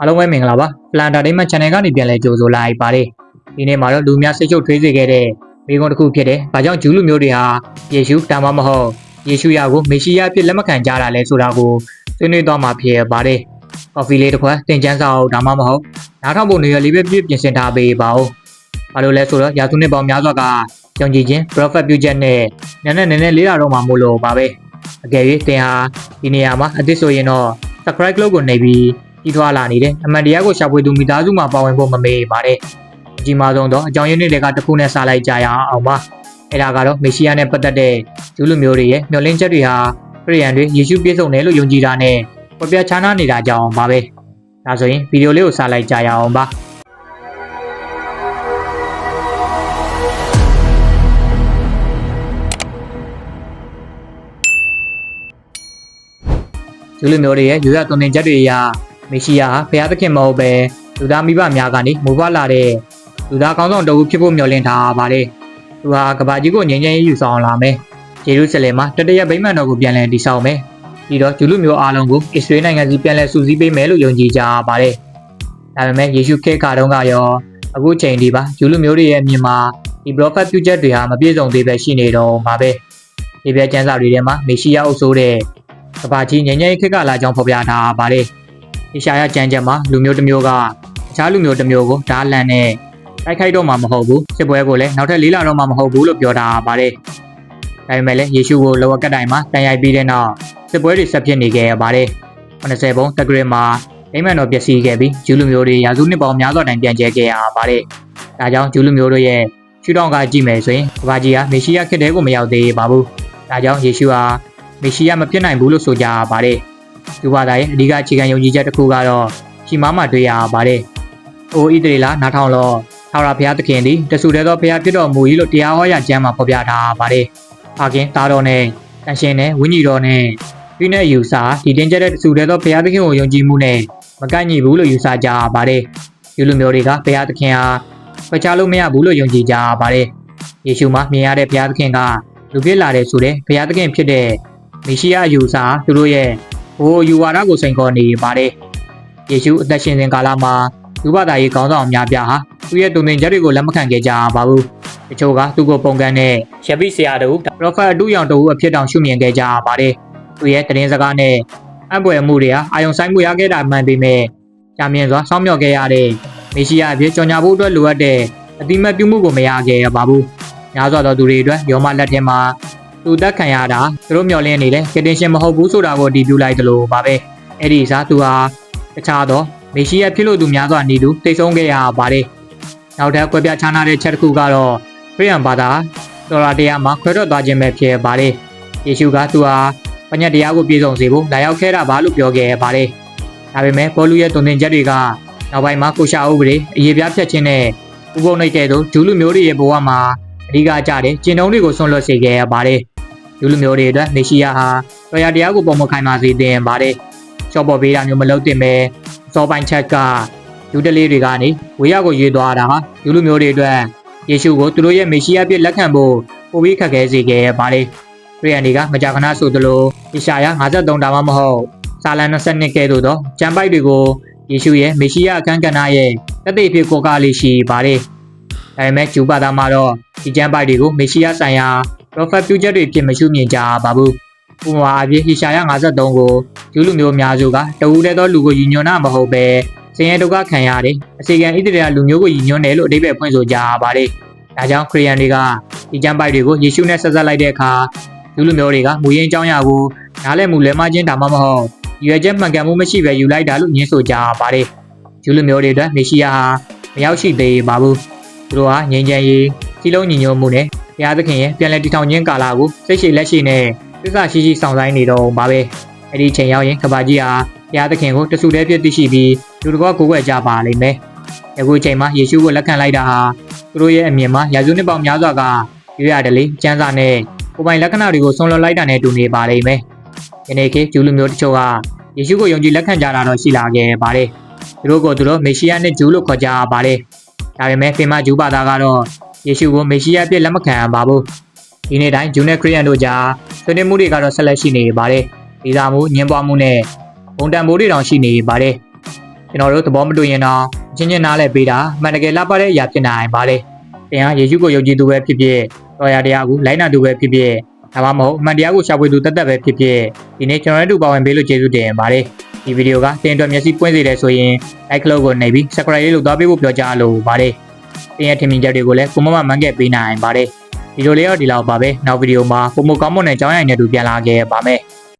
အားလုံးပဲမင်္ဂလာပါ Plan Entertainment Channel ကနေပြန်လဲကြိုဆိုလိုက်ပါတယ်ဒီနေ့မှာတော့လူများစိတ်ချုပ်ထွေးစေခဲ့တဲ့မိကွန်းတစ်ခုဖြစ်တယ်ဘာကြောင့်ဂျူးလူမျိုးတွေဟာယေရှုတာမမဟုတ်ယေရှုယာကိုမေရှိယအဖြစ်လက်မခံကြတာလဲဆိုတာကိုဆွေးနွေးသွားမှာဖြစ်ပါတယ်ကော်ဖီလေးတစ်ခွက်တင်ချမ်းစာအုပ်ဒါမှမဟုတ်နားထောင်ဖို့နေရာလေးပဲပြည့်ပြင်ဆင်ထားပေးပါဦးဘာလို့လဲဆိုတော့ရာစုနှစ်ပေါင်းများစွာကယုံကြည်ခြင်း prophet ပြုချက်နဲ့နည်းနည်းနည်းနည်းလေးလာတော့မှမို့လို့ပါပဲအကယ်၍တင်ဟာဒီနေရာမှာအသစ်ဆိုရင်တော့ subscribe လုပ်ကိုနှိပ်ပြီး ကြီးထွားလာနေတယ်အမှန်တရားကိုရှာဖွေသူမိသားစုမှာပါဝင်ဖို့မမေ့ပါနဲ့အကြီးမားဆုံးသောအကြောင်းရင်းတွေကတစ်ခုနဲ့စလိုက်ကြရအောင်ပါအဲ့ဒါကတော့မေရှိယနဲ့ပတ်သက်တဲ့ဂျူးလူမျိုးတွေရဲ့မျှော်လင့်ချက်တွေဟာခရိယန်တွေယေရှုပြည့်စုံတယ်လို့ယုံကြည်တာနဲ့ပေါ်ပြချားနာနေတာကြောင့်ပါပဲဒါဆိုရင်ဗီဒီယိုလေးကိုစလိုက်ကြရအောင်ပါဂျူးလူမျိုးတွေရဲ့ယူရသွန်သင်ချက်တွေအရ မေရှိယဟာဘုရားသခင်မဟုတ်ပဲလူသားမိဘများကနေမိုးဖွားလာတဲ့လူသားကောင်းဆောင်တအုပ်ဖြစ်ဖို့မျှော်လင့်ထားပါတယ်။သူဟာကဘာကြီးကိုငြိမ်းချမ်းရေးယူဆောင်လာမယ်။ဂျေရုဆလင်မှာတတရက်ဗိမာန်တော်ကိုပြန်လည်တည်ဆောက်မယ်။ပြီးတော့ဂျူးလူမျိုးအားလုံးကိုအစ္စရေးနိုင်ငံစီပြန်လည်စုစည်းပေးမယ်လို့ယုံကြည်ကြပါတယ်။ဒါပေမဲ့ယေရှုခေတ်ကတုန်းကရောအခုချိန်ဒီပါဂျူးလူမျိုးတွေရဲ့အမြင်မှာဒီ prophet ပြုချက်တွေဟာမပြည့်စုံသေးပဲရှိနေတော့ပါပဲ။ဒီပြကျမ်းစာတွေထဲမှာမေရှိယအုပ်စိုးတဲ့ကဘာကြီးငြိမ်းချမ်းရေးခေတ်ကလာကြောင်းဖော်ပြထားပါတယ်။ ဒီရှာရကျမ်းချက်မှာလူမျိုးတစ်မျိုးကအခြားလူမျိုးတစ်မျိုးကိုဓာတ်လန်နဲ့တိုက်ခိုက်တော့မှာမဟုတ်ဘူးစစ်ပွဲကိုလည်းနောက်ထပ်လေးလာတော့မှာမဟုတ်ဘူးလို့ပြောတာပါတယ်။ဒါပေမဲ့လည်းယေရှုကိုလောကကတိုင်မှာတန်ရိုက်ပြီးတဲ့နောက်စစ်ပွဲတွေဆက်ဖြစ်နေခဲ့ရပါတယ်။80ဘုံတက္ကရာမှာအိမ်မန်တော်ပျက်စီးခဲ့ပြီးဂျူးလူမျိုးတွေရာစုနှစ်ပေါင်းများစွာတိုင်ပြန်ကျဲခဲ့ရပါတယ်။ဒါကြောင့်ဂျူးလူမျိုးတို့ရဲ့ရှုထောင့်ကကြည့်မယ်ဆိုရင်ကဘာကြီးဟာမေရှိယခေတ်တဲကိုမရောက်သေးပါဘူး။ဒါကြောင့်ယေရှုဟာမေရှိယမဖြစ်နိုင်ဘူးလို့ဆိုကြပါတယ်။ ဒီဘာသာရဲ့အဓိကအခြေခံယုံကြည်ချက်တစ်ခုကတော့ရှီမားမှာတွေ့ရပါတယ်။အိုဣသရေလနားထောင်လောထာဝရဘုရားသခင်သည်တဆူတဲသောဘုရားဖြစ်တော်မူ၏လို့တရားဟောရာကျမ်းမှာဖော်ပြထားပါတယ်။ဟာခင်သားတော်နဲ့တန်ရှင်နဲ့ဝိညာဉ်တော်နဲ့ပြီးနဲ့ယူဆဒီတင်ကျတဲ့တဆူတဲသောဘုရားသခင်ကိုယုံကြည်မှုနဲ့မကန့်ညီဘူးလို့ယူဆကြပါတယ်။ယူလူမျိုးတွေကဘုရားသခင်ဟာပခြားလို့မရဘူးလို့ယုံကြည်ကြပါတယ်။ယေရှုမှာမြင်ရတဲ့ဘုရားသခင်ကလူဖြစ်လာတဲ့ဆိုတဲ့ဘုရားသခင်ဖြစ်တဲ့မေရှိယယူဆသူတို့ရဲ့ ဘိုးယူဝါဒကိုစိန်ခေါ်နေပါတယ်။ယေရှုအသက်ရှင်စဉ်ကာလမှာလူဘာသာရေးခေါင်းဆောင်အများပြားဟာသူ့ရဲ့တုံသင်ချက်တွေကိုလက်မခံခဲ့ကြပါဘူး။တချို့ကသူ့ကိုပုံကန်တဲ့ရပိဆရာတို့ပရောဖက်အတူရောင်တို့အဖြစ်တောင်ရှုမြင်ခဲ့ကြပါတယ်။သူ့ရဲ့တရင်စကားနဲ့အပွယ်မှုတွေဟာအာယုံဆိုင်မှုရခဲ့တာမှန်ပေမဲ့ကြာမြင့်စွာစောင့်မျှော်ခဲ့ရတဲ့မေရှိယအဖြစ်ကြော်ညာဖို့အတွက်လိုအပ်တဲ့အတိမတ်ပြုမှုကိုမရခဲ့ရပါဘူး။များစွာသောသူတွေအတွက်ယောမလက်ထက်မှာ သူတက်ခံရတာသူတို့မျှော်လင့်နေတဲ့ကတင်ရှင်မဟုတ်ဘူးဆိုတာကိုအတည်ပြုလိုက်သလိုပါပဲ။အဲ့ဒီအစားသူဟာတခြားသောမေရှိယဖြစ်လို့သူများစွာနေသူတိတ်ဆုံးခဲ့ရပါတယ်။နောက်ထပ်ကွဲပြားခြားနားတဲ့ချက်တစ်ခုကတော့ခရိယန်ဘာသာတော်ရာတရားမှာခွဲထွက်သွားခြင်းပဲဖြစ်ပါတယ်။ယေရှုကသူဟာပညတ်တရားကိုပြည့်စုံစေဖို့လာရောက်ခဲ့တာပါလို့ပြောခဲ့ပါတယ်။ဒါပေမဲ့ပေါ်လူရဲ့တုံသင်ချက်တွေကနောက်ပိုင်းမှာကိုရှာဥပဒေအရေးပြားဖြတ်ခြင်းနဲ့ဥပုံနိုင်တဲ့သူဂျူးလူမျိုးတွေရဲ့ဘဝမှာအဓိကကြတဲ့ကျင့်တုံးတွေကိုဆွန့်လွတ်စေခဲ့ရပါတယ်။ ဂျူးလူမျိုးတွေအတွက်မေရှိယဟာတော်ရာတရားကိုပုံမခိုင်မာစေတင်ပါတယ်။ချော့ပေါ်ပေးတာမျိုးမလုပ်သင့်ပဲစောပိုင်းချက်ကယူတလေးတွေကနေဝေရကိုရွေးသွားတာဟာယူလူမျိုးတွေအတွက်ယေရှုကိုသူတို့ရဲ့မေရှိယပြစ်လက်ခံဖို့ပိုပြီးခက်ခဲစေခဲ့ပါတယ်။ခရိယန်တွေကမကြာခဏဆိုသလိုဣရှာယ53ဒါမှမဟုတ်စာလန်22ကဲ့သို့သောကျမ်းပိုက်တွေကိုယေရှုရဲ့မေရှိယအခန်းကဏ္ဍရဲ့တသက်ဖြစ်ကိုကားလေးရှိပါတယ်။ဒါပေမဲ့ဂျူးဘာသာမှာတော့ဒီကျမ်းပိုက်တွေကိုမေရှိယဆိုင်ရာ prophet ပြုချက်တွေဖြစ်မရှုမြင်ကြပါဘူး။ဥပမာအဖြစ်ဣရှာယ53ကိုဂျူးလူမျိုးအများစုကတဦးတည်းသောလူကိုယဉ်ညွန်တာမဟုတ်ပဲဆင်းရဲဒုက္ခခံရတဲ့အစီကံဣသရေလလူမျိုးကိုယဉ်ညွန်တယ်လို့အဓိပ္ပာယ်ဖွင့်ဆိုကြပါတယ်။ဒါကြောင့်ခရိယန်တွေကဒီကျမ်းပိုက်တွေကိုယေရှုနဲ့ဆက်ဆက်လိုက်တဲ့အခါဂျူးလူမျိုးတွေကမူရင်းအကြောင်းအရာကိုနားလည်မှုလဲမချင်းဒါမှမဟုတ်ရွယ်ချက်မှန်ကန်မှုမရှိဘဲယူလိုက်တာလို့ညင်းဆိုကြပါတယ်။ဂျူးလူမျိုးတွေအတွက်မေရှိယဟာမရောက်ရှိသေးပါဘူး။သူတို့ဟာငြိမ်းချမ်းရေးစီလုံးညီညွတ်မှုနဲ့ ဘုရားသခင်ရဲ့ပြန်လည်တည်ထောင်ခြင်းကာလကိုစိတ်ရှိလက်ရှိနဲ့သစ္စာရှိရှိဆောင်ဆိုင်နေတော့ပါပဲ။အဲ့ဒီချိန်ရောက်ရင်ကဘာကြီးဟာဘုရားသခင်ကိုတဆူတည်းပြည့်သိရှိပြီးလူတကောကိုယ်ွယ်ကြပါလိမ့်မယ်။အခုချိန်မှာယေရှုကိုလက်ခံလိုက်တာဟာသူတို့ရဲ့အမြင်မှာရာဇဝနှစ်ပေါင်းများစွာကရွေးရတယ်လေကျမ်းစာနဲ့ကိုယ်ပိုင်လက္ခဏာတွေကိုဆုံးလွတ်လိုက်တာနဲ့တူနေပါလိမ့်မယ်။ယနေ့ခေတ်ဂျူးလူမျိုးတချို့ကယေရှုကိုယုံကြည်လက်ခံကြတာတော့ရှိလာခဲ့ပါတယ်။သူတို့ကိုသူတို့မေရှိယနဲ့ဂျူးလို့ခေါ်ကြပါတယ်။ဒါပေမဲ့ဖေမဂျူးဘာသာကတော့ ယေရှုကိုမေရှိယအဖြစ်လက်မခံပါဘူး။ဒီနေ့တိုင်းဂျူးနဲ့ခရစ်ယာန်တို့ကြားဆွေးနွေးမှုတွေကတော့ဆက်လက်ရှိနေပါတယ်။ဒီသာမှုညှင်းပွားမှုနဲ့ဘုံတန်ဖိုးတွေတောင်ရှိနေပါတယ်။ကျွန်တော်တို့သဘောမတူရင်တော့အချင်းချင်းနားလဲပေးတာအမှန်တကယ်လှပတဲ့အရာဖြစ်နိုင်ပါတယ်တင်ဟာယေရှုကိုယုံကြည်သူပဲဖြစ်ဖြစ်တော်ရတရားကိုလိုက်နာသူပဲဖြစ်ဖြစ်ဒါမှမဟုတ်အမှန်တရားကိုရှာဖွေသူတတ်တတ်ပဲဖြစ်ဖြစ်ဒီနေ့ကျွန်တော်တို့ပါဝင်ပေးလို့ကျေးဇူးတင်ပါတယ်ဒီဗီဒီယိုကတင်အတွက်မျက်စိပွင့်စေတယ်ဆိုရင် like လို့ကိုနှိပ်ပြီး subscribe လေးလုပ်သွားပေးဖို့ပြောကြားလိုပါတယ် တင်ရဲ့ထင်မြင်ချက်တွေကိုလည်းကိုမမမှန်ခဲ့ပေးနိုင်ပါတယ်ဗီဒီယိုလေးတော့ဒီလောက်ပါပဲနောက်ဗီဒီယိုမှာပုံမကောင်းမွန်တဲ့အကြောင်းအရာတွေပြန်လာခဲ့ပါမယ်